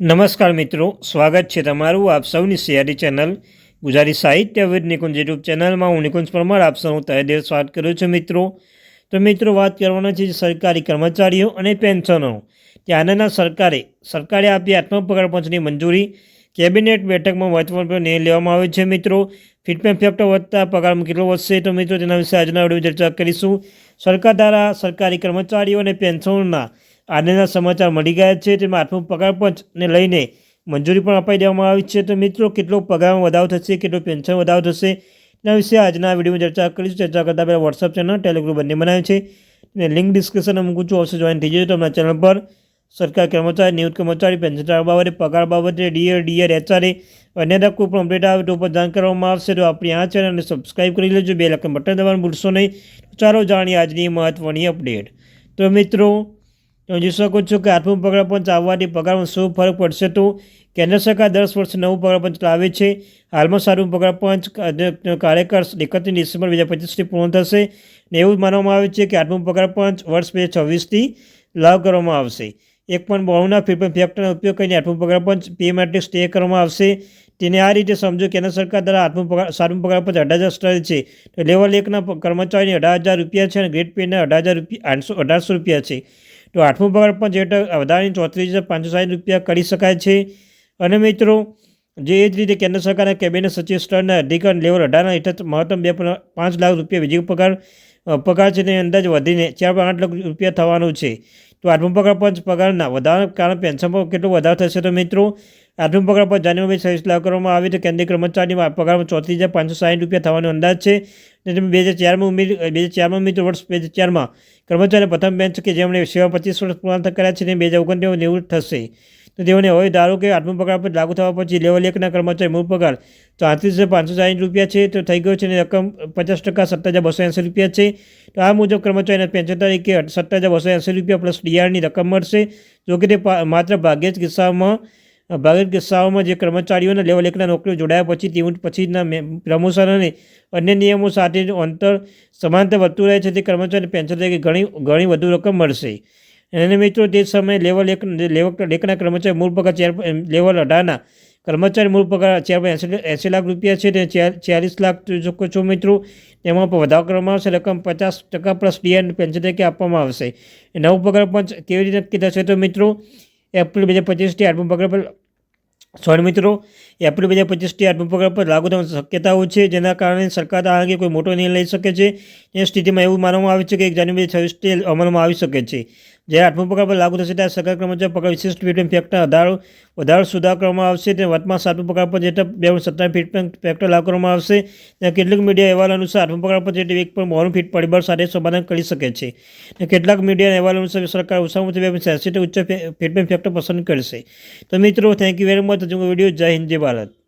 નમસ્કાર મિત્રો, સ્વાગત છે તમારું આપ સૌની સિયારી ચેનલ ગુજરાતી સાહિત્ય વિદ નિકુંજ યુટ્યુબ ચેનલમાં. હું નિકુંજ પરમાર, આપ સૌ તહેદેવ સ્વાગત કરું છું મિત્રો. તો મિત્રો, વાત કરવાના છે સરકારી કર્મચારીઓ અને પેન્શનો ત્યાંના સરકારે સરકારે આપી આત્મ પગાર પંચની મંજૂરી. કેબિનેટ બેઠકમાં મહત્વપૂર્ણ નિર્ણય લેવામાં આવ્યો છે મિત્રો. ફિટમેન્ટ ફેક્ટર વધતા પગારમાં કેટલો વધશે તો મિત્રો તેના વિશે આજના વીડિયો ચર્ચા કરીશું. સરકાર દ્વારા સરકારી કર્મચારીઓ અને પેન્શનોના આજના સમાચાર મળી ગયા છે. તેમાં આઠમું પગાર પંચને લઈને મંજૂરી પણ અપાઈ દેવામાં આવી છે. તો મિત્રો, કેટલો પગારમાં વધારો થશે? કેટલો પેન્શન વધારો થશે? તેના વિશે આજના વિડીયોમાં ચર્ચા કરીશું. ચર્ચા કરતાં પહેલાં વોટ્સઅપ ચેનલ ટેલિગ્રુપ બંને બનાવ્યું છે. અને લિંક ડિસ્ક્રિપ્શનમાં મૂકું છું. અવશ્ય જોઈન થઈ જજો. તો અમારા ચેનલ પર સરકાર કર્મચારી, નિવૃત્ત કર્મચારી પેન્શન બાબતે, પગાર બાબતે ડીએર ડીએર એચઆરએ અન્યતા કોઈ પણ અપડેટ આવે તો ઉપર જાણ કરવામાં આવશે. તો આપણી આ ચેનલને સબસ્ક્રાઈબ કરી લેજો. બે લાખ બટન દબાવવાનું ભૂલશો નહીં. ચાલો જાણીએ આજની મહત્ત્વની અપડેટ તો મિત્રો તમે જોઈ શકું છું કે આઠમું પગાર પંચ આવવાથી પગારમાં શું ફરક પડશે તો કેન્દ્ર સરકાર દસ વર્ષે નવું પગાર પંચ લાવે છે. હાલમાં સારું પગાર પંચ કાર્યકાળ એકત્રીસ ડિસેમ્બર બે હજાર પચીસથી પૂર્ણ થશે ને એવું માનવામાં આવે છે કે આઠમું પગાર પંચ વર્ષ બે હજાર છવ્વીસથી લાગુ કરવામાં આવશે. એક પણ બહુના ફીડબેક ફેક્ટરનો ઉપયોગ કરીને આઠમું પગાર પંચ પે માટે સ્ટે કરવામાં આવશે. તેને આ રીતે સમજો કેન્દ્ર સરકાર દ્વારા આઠમું પગાર સાતમું પગાર પંચ અઢાર હજાર સ્તરે છે. તો લેવલ એકના કર્મચારીને અઢાર હજાર રૂપિયા છે અને ગ્રેડ પેના અઢાર હજાર રૂપિયા આઠસો અઢારસો રૂપિયા છે. તો આઠમું પગાર પણ હેઠળ વધારાની ચોત્રીસ હજાર પાંચસો સાઠ રૂપિયા કરી શકાય છે. અને મિત્રો, જે જ રીતે કેન્દ્ર સરકારના કેબિનેટ સચિવ સ્તરના અધિકાર લેવલ અઢારના હેઠળ મહત્તમ બે પાંચ લાખ રૂપિયા બીજી પગાર પગાર છે, તેની અંદાજ વધીને ચાર પોઈન્ટ આઠ લાખ રૂપિયા થવાનું છે. તો આઠમું પગાર પંચ પગારના વધારાના કારણે પેન્શનમાં કેટલો વધારો થશે તો મિત્રો, આઠમું પગાર પર જાન્યુઆરી સર્વિસ લાગુ કરવામાં આવી તો કેન્દ્રીય કર્મચારીની પગારમાં ચોત્રીસ હજાર પાંચસો સાઠ રૂપિયા થવાનો અંદાજ છે. બે હજાર ચારમાં ઉમેર, બે હજાર ચારમાં મિત્રો વર્ષ બે હજાર ચારમાં કર્મચારી પ્રથમ બેન્ચ કે જેમણે સેવા પચીસ વર્ષ પૂર્ણ કર્યા છે તે બે હજાર ઓગણત્રીસ નિવૃત્ત થશે. તો તેઓને હવે ધારો કે આઠમો પગાર પર લાગુ થવા પછી લેવલ એકના કર્મચારી મૂળ પગાર ચોત્રીસ હજાર પાંચસો સાઠ રૂપિયા છે, તો થઈ ગયો છે અને રકમ પચાસ ટકા સત્તર હજાર બસો એંસી રૂપિયા છે. તો આ મુજબ કર્મચારીને પેન્શન તરીકે સત્તર હજાર બસો એંસી રૂપિયા પ્લસ ડીઆરની રકમ મળશે. જો કે તે માત્ર ભાગ્યે જ કિસ્સામાં ભાગ્યે કિસ્સાઓમાં જે કર્મચારીઓના લેવલ એકના નોકરીઓ જોડાયા પછી તેવું પછીના પ્રમોશન અને અન્ય નિયમો સાથે અંતર સમાનતા વધતું રહે છે તે કર્મચારી પેન્શન તરીકે ઘણી ઘણી વધુ રકમ મળશે. અને મિત્રો તે સમયે લેવલ એક લેવલ એકના કર્મચારી મૂળ પગાર ચાર લેવલ અઢારના કર્મચારી મૂળ પગાર ચાર એંસી એંસી લાખ રૂપિયા છે તે ચાલીસ લાખ શકો છો મિત્રો, તેમાં પણ વધારો કરવામાં આવશે. રકમ પચાસ ટકા પ્લસ ડીએન પેન્શન તરીકે આપવામાં આવશે. નવ પગાર પંચ કેવી રીતે નક્કી થશે તો મિત્રો, એપ્રિલ બે હજાર પચીસથી આઠમો પગાર પર સોરી મિત્રો એપ્રિલ બે હજાર પચીસથી આઠમું પગાર પર લાગુ થવાની શક્યતાઓ છે, જેના કારણે સરકાર આ અંગે કોઈ મોટો નિર્ણય લઈ શકે છે. એ સ્થિતિમાં એવું માનવામાં આવે છે કે એક જાન્યુઆરી છવ્વીસથી અમલમાં આવી શકે છે. જ્યારે આઠમો પગાર પર લાગુ થશે ત્યારે સરકાર કર્મચારી પગાર વિશિષ્ટ ફિટમેન્ટ ફેક્ટર વધારો વધારો સુધાર કરવામાં આવશે તે વર્તમાન સાતમો પગાર પર જેટલા બે સત્તાવીસ સત્તર ફેક્ટર લાગુ કરવામાં આવશે. ત્યાં કેટલીક મીડિયા અહેવાલ અનુસાર આઠમો પગાર પર જેટલી એક પણ બહોળું ફીટ પરિબળ સાથે સમાધાન કરી શકે છે. અને કેટલાક મીડિયા અહેવાલ અનુસાર સરકાર ઓછામાં ઓછી બે સેન્સિટિવ ઉચ્ચ ફિટમેન્ટ ફેક્ટર પસંદ કરશે. તો મિત્રો thank you very much video Jai Hind, Jai Bharat.